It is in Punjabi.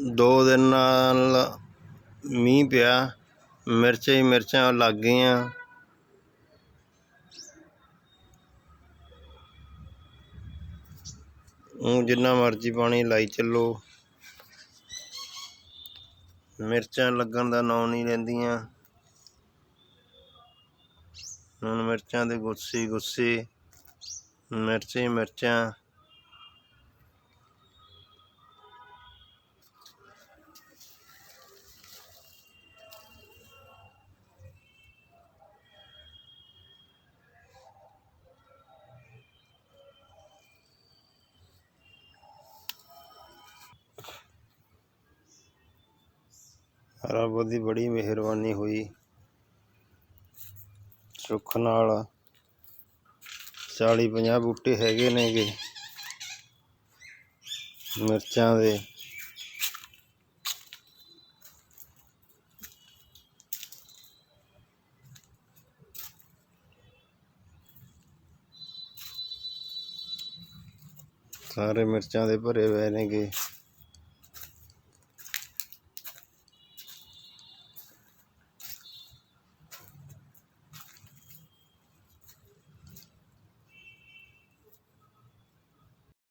ਦੋ ਦਿਨ ਨਾਲ ਮੀਂਹ ਪਿਆ, ਮਿਰਚਾਂ ਹੀ ਮਿਰਚਾਂ ਲੱਗ ਗਈਆਂ। ਉਹ ਜਿੰਨਾ ਮਰਜ਼ੀ ਪਾਣੀ ਲਾਈ ਚੱਲੋ। ਮਿਰਚਾਂ ਲੱਗਣ ਦਾ ਨਾਂ ਨਹੀਂ ਲੈਂਦੀਆਂ। ਹੁਣ ਮਿਰਚਾਂ ਦੇ ਗੁੱਸੇ ਗੁੱਸੇ, ਮਿਰਚਾਂ ਮਿਰਚਾਂ। ਰੱਬ ਦੀ ਬੜੀ ਮਿਹਰਬਾਨੀ ਹੋਈ। ਸੁੱਖ ਨਾਲ 40 50 ਬੂਟੇ ਹੈਗੇ ਨੇਗੇ। ਮਿਰਚਾਂ ਦੇ। ਸਾਰੇ ਮਿਰਚਾਂ ਦੇ ਭਰੇ ਹੋਏ ਨੇਗੇ।